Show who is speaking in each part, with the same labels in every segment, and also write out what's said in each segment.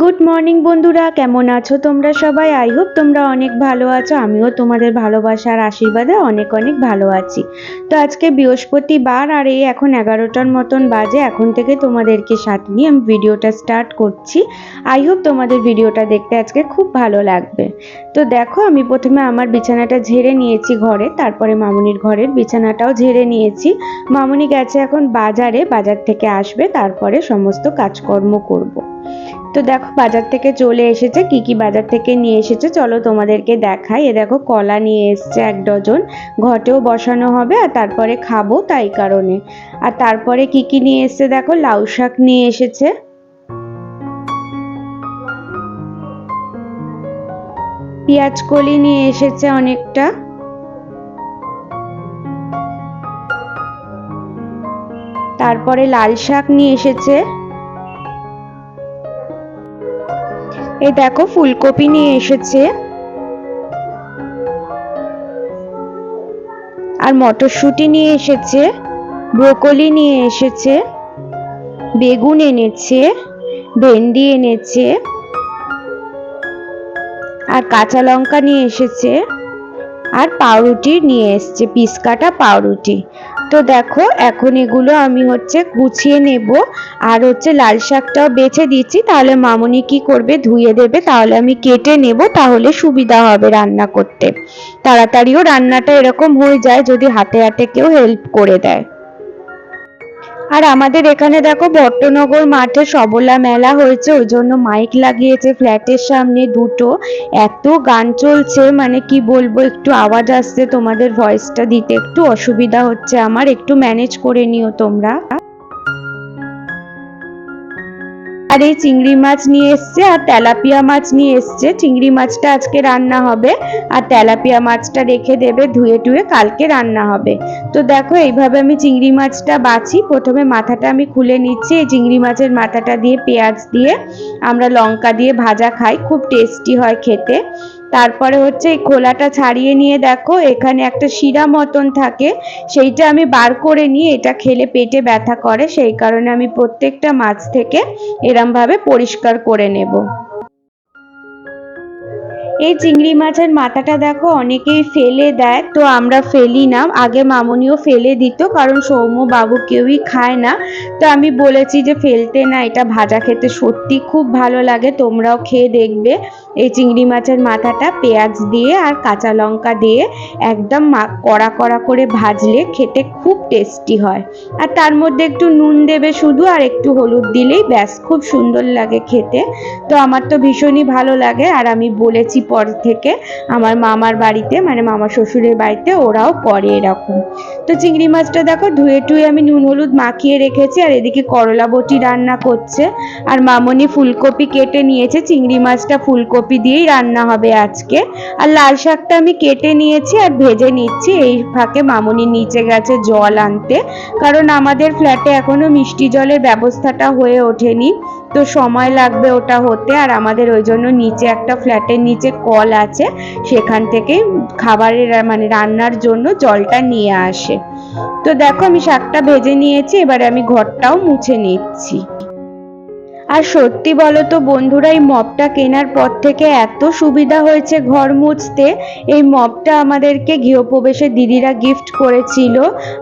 Speaker 1: Good morning বন্ধুরা। কেমন আছো তোমরা সবাই? আই হোপ তোমরা অনেক ভালো আছো। আমিও তোমাদের ভালোবাসার আশীর্বাদে অনেক অনেক ভালো আছি। তো আজকে বৃহস্পতিবার আর এই এখন এগারোটার মতন বাজে। এখন থেকে তোমাদেরকে সাথে নিয়ে আমি ভিডিওটা স্টার্ট করছি। আই হোপ তোমাদের ভিডিওটা দেখতে আজকে খুব ভালো লাগবে। তো দেখো, আমি প্রথমে আমার বিছানাটা ঝেড়ে নিয়েছি ঘরে। তারপরে মামুনির ঘরের বিছানাটাও ঝেড়ে নিয়েছি। মামুনি গেছে এখন বাজারে। বাজার থেকে আসবে। তারপরে সমস্ত কাজকর্ম করব। তো দেখো, বাজার থেকে চলে এসেছে। কি কি বাজার থেকে নিয়ে এসেছে? চলো তোমাদেরকে দেখাই। এ দেখো, কলা নিয়ে এসছে এক ডজন। ঘটেও বসানো হবে আর তারপরে খাব তাই কারণে। আর তারপরে কি কি নিয়ে এসছে দেখো? লাউ শাক নিয়ে এসেছে। পেঁয়াজ কলি নিয়ে এসেছে অনেকটা। তারপরে লাল শাক নিয়ে এসেছে। এই দেখো ফুলকপি নিয়ে এসেছে। আর মটরশুঁটি নিয়ে এসেছে, ব্রোকলি নিয়ে এসেছে, বেগুন এনেছে, ভেন্ডি এনেছে, আর কাঁচা লঙ্কা নিয়ে এসেছে, আর পাউরুটি নিয়ে এসছে পিস কাটা পাউরুটি। তো দেখো, এখন এগুলো আমি হচ্ছে গুছিয়ে নেব। আর হচ্ছে লাল শাকটাও বেছে দিচ্ছি, তাহলে মামনি কি করবে? ধুয়ে দেবে, তাহলে আমি কেটে নেব, তাহলে সুবিধা হবে রান্না করতে। তাড়াতাড়িও রান্নাটা এরকম হয়ে যায়, যদি হাতে হাতে কেউ হেল্প করে দেয়। আর আমাদের এখানে দেখো ভট্টনগর মাঠে সবলা মেলা হয়েছে, ওই জন্য মাইক লাগিয়েছে ফ্ল্যাটের সামনে দুটো। এত গান চলছে মানে কি বলব, একটু আওয়াজ আসছে তোমাদের ভয়েসটা দিতে। একটু অসুবিধা হচ্ছে আমার, একটু ম্যানেজ করে নিও তোমরা। আর এই চিংড়ি মাছ নিয়ে এসছে, আর তেলাপিয়া মাছ নিয়ে এসছে। চিংড়ি মাছটা আজকে রান্না হবে, আর তেলাপিয়া মাছটা রেখে দেবে, ধুয়ে টুয়ে কালকে রান্না হবে। তো দেখো, এইভাবে আমি চিংড়ি মাছটা বাছি। প্রথমে মাথাটা আমি খুলে নিচ্ছি। এই চিংড়ি মাছের মাথাটা দিয়ে পেঁয়াজ দিয়ে আমরা লঙ্কা দিয়ে ভাজা খাই। খুব টেস্টি হয় খেতে। তারপরে হচ্ছে এই খোলাটা ছাড়িয়ে নিয়ে দেখো, এখানে একটা শিরা মতন থাকে। সেইটা আমি বার করে নিয়ে এটা খেলে পেটে ব্যথা করে। সেই কারণে আমি প্রত্যেকটা মাছ থেকে এরমভাবে পরিষ্কার করে নেব। এই চিংড়ি মাছের মাথাটা দেখো, অনেকেই ফেলে দেয়, তো আমরা ফেলি না। আগে মামনিও ফেলে দিত, কারণ সৌম্য বাবু কেউই খায় না। তো আমি বলেছি যে ফেলতে না, এটা ভাজা খেতে সত্যি খুব ভালো লাগে, তোমরাও খেয়ে দেখবে। এই চিংড়ি মাছের মাথাটা পেঁয়াজ দিয়ে আর কাঁচা লঙ্কা দিয়ে একদম কড়া কড়া করে ভাজলে খেতে খুব টেস্টি হয়। আর তার মধ্যে একটু নুন দেবে শুধু, আর একটু হলুদ দিলেই ব্যাস, খুব সুন্দর লাগে খেতে। তো আমার তো ভীষণই ভালো লাগে, আর আমি বলেছি পর থেকে আমার মামার বাড়িতে মানে মামা শ্বশুরের বাড়িতে ওরাও করে এরকম। তো চিংড়ি মাছটা দেখো, ধুয়ে টুয়ে আমি নুন হলুদ মাখিয়ে রেখেছি আর এদিকে করলা বটি রান্না করছে। আর মামনি ফুলকপি কেটে নিয়েছে, চিংড়ি মাছটা ফুলকপি দিয়েই রান্না হবে আজকে। আর লাল শাকটা আমি কেটে নিয়েছি আর ভেজে নিচ্ছি, এই ফাঁকে মামনি নিচে গেছে জল আনতে। কারণ আমাদের ফ্ল্যাটে এখনও মিষ্টি জলের ব্যবস্থাটা হয়ে ওঠেনি। তো সময় লাগবে ওটা হতে, আর আমাদের ওই জন্য নিচে একটা ফ্ল্যাটের নিচে কল আছে, সেখান থেকে খাবারের মানে রান্নার জন্য জলটা নিয়ে আসে। তো দেখো আমি শাকটা ভেজে নিয়েছি, এবারে আমি ঘরটাও মুছে নিচ্ছি। আর সত্যি বলো তো বন্ধুরা, এই মপটা কেনার পর থেকে এত সুবিধা হয়েছে ঘর মুছতে। এই মপটা আমাদেরকে গৃহপ্রবেশে দিদিরা গিফট করেছিল।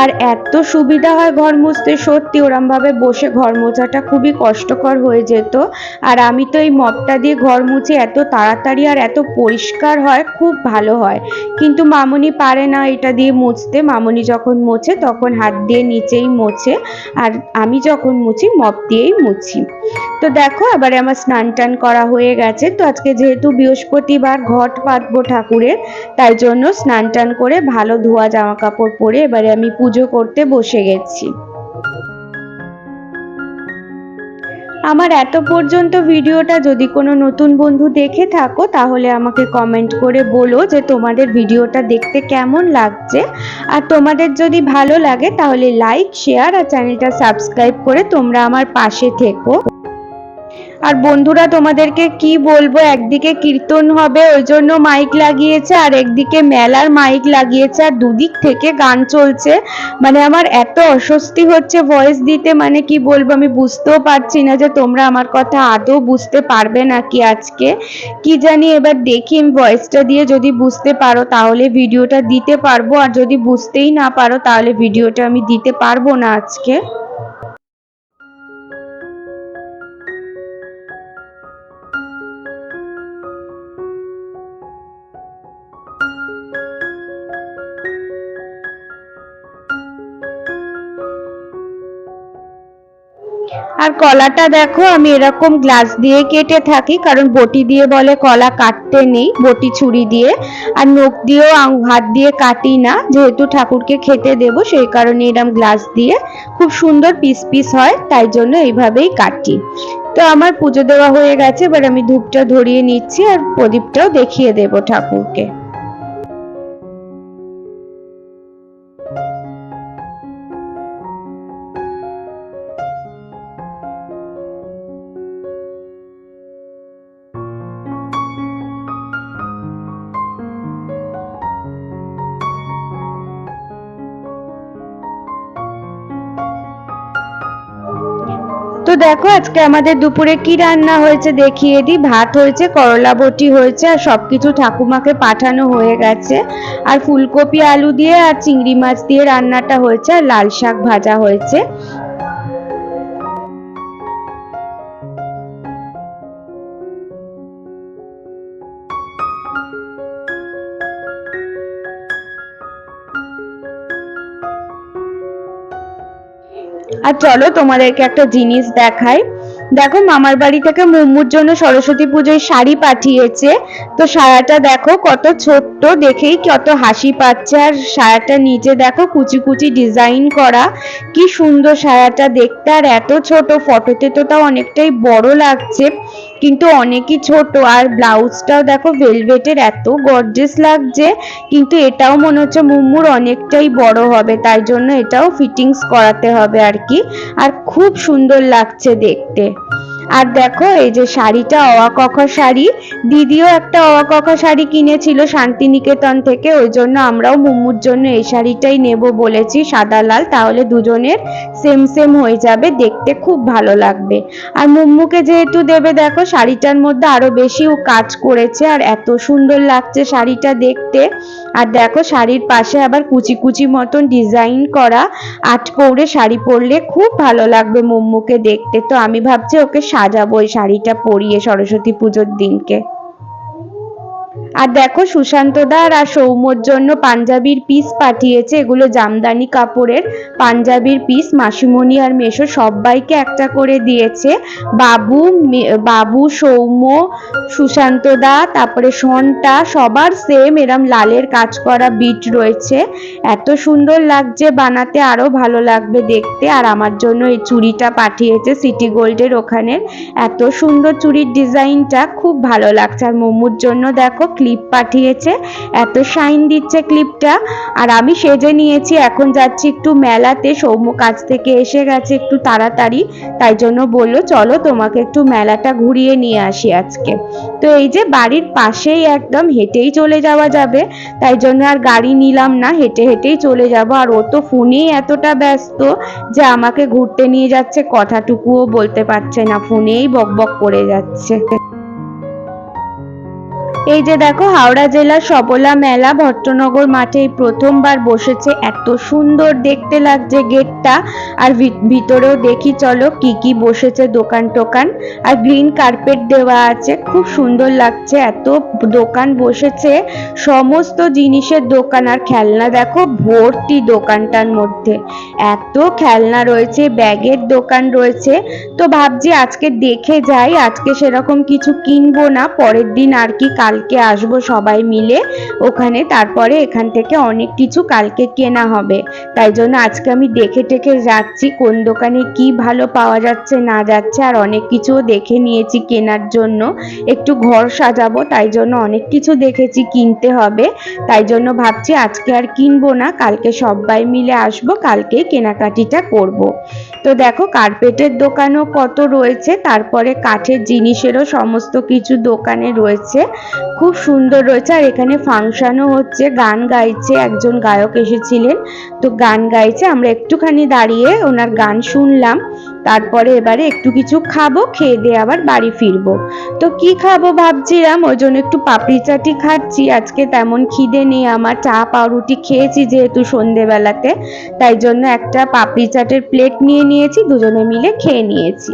Speaker 1: আর এত সুবিধা হয় ঘর মুছতে, সত্যি ওরমভাবে বসে ঘর মোছাটা খুবই কষ্টকর হয়ে যেত। আর আমি তো এই মপটা দিয়ে ঘর মুছে এত তাড়াতাড়ি আর এত পরিষ্কার হয়, খুব ভালো হয়। কিন্তু মামনি পারে না এটা দিয়ে মুছতে। মামনি যখন মোছে তখন হাত দিয়ে নিচেই মোছে। আর আমি যখন মুছি, মপ দিয়েই মুছি। তো দেখো, এবারে আমার স্নান টান করা হয়ে গেছে। তো আজকে যেহেতু বৃহস্পতিবার ঘট পাতবো ঠাকুরের, তাই জন্য স্নান টান করে ভালো ধোয়া জামা কাপড় পরে এবারে আমি পুজো করতে বসে গেছি। আমার এত পর্যন্ত ভিডিওটা যদি কোনো নতুন বন্ধু দেখে থাকো, তাহলে আমাকে কমেন্ট করে বলো যে তোমাদের ভিডিওটা দেখতে কেমন লাগছে। আর তোমাদের যদি ভালো লাগে, তাহলে লাইক শেয়ার আর চ্যানেলটা সাবস্ক্রাইব করে তোমরা আমার পাশে থেকো। আর বন্ধুরা, তোমাদেরকে কি বলব? একদিকে কীর্তন হবে, ওই জন্য মাইক লাগিয়েছে, আর একদিকে মেলার মাইক লাগিয়েছে, আর দুদিক থেকে গান চলছে। মানে আমার এত অস্বস্তি হচ্ছে ভয়েস দিতে মানে কি বলব? আমি বুঝতেও পারছি না যে তোমরা আমার কথা আদৌ বুঝতে পারবে নাকি আজকে। কি জানি, এবার দেখি আমি ভয়েসটা দিয়ে যদি বুঝতে পারো, তাহলে ভিডিওটা দিতে পারব। আর যদি বুঝতেই না পারো, তাহলে ভিডিওটা আমি দিতে পারব না আজকে। আর কলাটা দেখো, আমি এরকম গ্লাস দিয়ে কেটে থাকি, কারণ বটি দিয়ে বলে কলা কাটতে নেই, বটি ছুরি দিয়ে। আর নখ দিয়েও হাত দিয়ে কাটি না, যেহেতু ঠাকুরকে খেতে দেব, সেই কারণে এরকম গ্লাস দিয়ে। খুব সুন্দর পিস পিস হয়, তাই জন্য এইভাবেই কাটি। তো আমার পুজো দেওয়া হয়ে গেছে, এবার আমি ধূপটা ধরিয়ে নিচ্ছি, আর প্রদীপটাও দেখিয়ে দেব ঠাকুরকে। তো দেখো আজকে আমাদের দুপুরে কি রান্না হয়েছে দেখিয়ে দিই। ভাত হয়েছে, করলা বটি হয়েছে আর সব কিছু ঠাকুমাকে পাঠানো হয়ে গেছে। আর ফুলকপি আলু দিয়ে আর চিংড়ি মাছ দিয়ে রান্নাটা হয়েছে আর লাল শাক ভাজা হয়েছে। আর চলো তোমাদেরকে একটা জিনিস দেখাই। দেখো মামার বাড়ি থেকে মুম্মুর জন্য সরস্বতী পুজোয় শাড়ি পাঠিয়েছে। তো সায়াটা দেখো কত ছোট্ট, দেখেই কত হাসি পাচ্ছে। আর সায়াটা নিচে দেখো কুচি কুচি ডিজাইন করা। কি সুন্দর সায়াটা দেখতে। আর এত ছোট ফটোতে তো তাও অনেকটাই বড় লাগছে। কিন্তু অনেকই ছোট। আর ব্লাউজটাও দেখো ভেলভেটের এত গর্জেস লাগছে। কিন্তু এটাও মনে হচ্ছে মুম্মুর অনেকটাই বড় হবে, তাই জন্য এটাও ফিটিংস করাতে হবে আর কি। আর খুব সুন্দর লাগছে দেখতে। আর দেখো, এই যে শাড়িটা অওয়া কখা শাড়ি, দিদিও একটা অওয়া কখা শাড়ি কিনেছিল শান্তিনিকেতন থেকে, ওই জন্য আমরাও মুম্মুর জন্য এই শাড়িটাই নেব বলেছি, সাদা লাল, তাহলে দুজনের সেম সেম হয়ে যাবে, দেখতে খুব ভালো লাগবে। আর মুম্মুকে যেহেতু দেবে, দেখো, শাড়িটার মধ্যে আরও বেশি ও কাজ করেছে, আর এত সুন্দর লাগছে শাড়িটা দেখতে। আর দেখো, শাড়ির পাশে আবার কুচি কুচি মতন ডিজাইন করা আট শাড়ি পরলে খুব ভালো লাগবে মুম্মুকে দেখতে। তো আমি ভাবছি ওকে সাজাবো এই শাড়িটা পরিয়ে সরস্বতী পুজোর দিনকে। আর দেখো সুশান্ত দার আর সৌম্যর জন্য পাঞ্জাবির পিস পাঠিয়েছে। এগুলো জামদানি কাপড়ের পাঞ্জাবির পিস মাসিমণি আর মেশো সবাইকে একটা করে দিয়েছে। বাবু বাবু, সৌম্য সুশান্ত দা তারপরে সন্টা সবার সেম এরম লালের কাজ করা বিট রয়েছে। এত সুন্দর লাগছে বানাতে আরও ভালো লাগবে দেখতে। আর আমার জন্য এই চুড়িটা পাঠিয়েছে সিটি গোল্ডের ওখানে এত সুন্দর চুড়ির ডিজাইনটা, খুব ভালো লাগছে। আর মোমোর জন্য দেখো ক্লিপ পাঠিয়েছে। এত শাইন দিচ্ছে ক্লিপটা আর আমি সেজে নিয়েছি, এখন যাচ্ছি একটু মেলাতে। সৌম্য কাছ থেকে এসে গেছে একটু তাড়াতাড়ি। তাই জন্য বলল, চলো তোমাকে একটু মেলাটা ঘুরিয়ে নিয়ে আসি আজকে। তো এই যে বাড়ির পাশেই একদম হেঁটেই চলে যাওয়া যাবে। তাই জন্য আর গাড়ি নিলাম না, হেঁটে হেঁটেই চলে যাব। আর ও তো ফোনেই এতটা ব্যস্ত যে আমাকে ঘুরতে নিয়ে যাচ্ছে, কথাটুকুও বলতে পারছে না। ফোনেই বকবক করে যাচ্ছে। এই যে দেখো, হাওড়া জেলার সবলা মেলা ভট্টনগর মাঠে প্রথমবার বসেছে। এত সুন্দর দেখতে লাগছে গেটটা। আর ভিতরেও দেখি, চলো কি কি বসেছে দোকান টোকান। আর গ্রিন কার্পেট দেওয়া আছে, খুব সুন্দর লাগছে। এত দোকান বসেছে, সমস্ত জিনিসের দোকান। আর খেলনা দেখো, ভর্তি দোকানটার মধ্যে। এত খেলনা রয়েছে, ব্যাগের দোকান রয়েছে। তো ভাবছি আজকে দেখে যাই, আজকে সেরকম কিছু কিনবো না, পরের দিন আর কি কালকে আসব সবাই মিলে। ওখানে তারপরে এখান থেকে অনেক কিছু কালকে কেনা হবে। তাই জন্য আজকে আমি দেখে টেখে যাচ্ছি কোন দোকানে কি ভালো পাওয়া যাচ্ছে, না যাচ্ছে, আর অনেক কিছুও দেখে নিয়েছি কেনার জন্য। একটু ঘর সাজাবো, তাই জন্য অনেক কিছু দেখেছি কিনতে হবে। তাই জন্য ভাবছি আজকে আর কিনবো না, কালকে সবাই মিলে আসব, কালকেই কেনাকাটিটা করব। তো দেখো কার্পেটের দোকানও কত রয়েছে, তারপরে কাঠের জিনিসেরও সমস্ত কিছু দোকানে রয়েছে। খুব সুন্দর রয়েছে। আর এখানে ফাংশনও হচ্ছে, গান গাইছে একজন গায়ক এসেছিলেন। তো গান গাইছে, আমরা একটুখানি দাঁড়িয়ে ওনার গান শুনলাম। তারপরে এবারে একটু কিছু খাব, খেয়ে দিয়ে আবার বাড়ি ফিরবো। তো কি খাব ভাবছিলাম, ওই জন্য একটু পাপড়ি চাটি খাচ্ছি। আজকে তেমন খিদে নেই, আমার চা, পাউরুটি খেয়েছি যেহেতু সন্ধেবেলাতে। তাই জন্য একটা পাপড়ি চাটের প্লেট নিয়ে নিয়েছি, দুজনে মিলে খেয়ে নিয়েছি।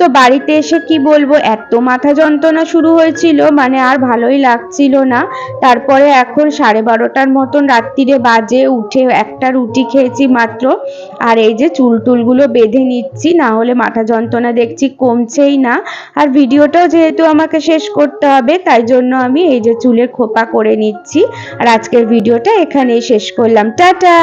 Speaker 1: তো বাড়িতে এসে কি বলব? এত মাথা যন্ত্রণা শুরু হয়েছিল মানে আর ভালোই লাগছিল না। তারপরে এখন সাড়ে বারোটার মতন রাত্রিরে বাজে, উঠে একটা রুটি খেয়েছি মাত্র। আর এই যে চুল টুলগুলো বেঁধে নিচ্ছি, না হলে মাথা যন্ত্রণা দেখছি কমছেই না। আর ভিডিওটাও যেহেতু আমাকে শেষ করতে হবে, তাই জন্য আমি এই যে চুলের খোপা করে নিচ্ছি। আর আজকের ভিডিওটা এখানেই শেষ করলাম। টাটা!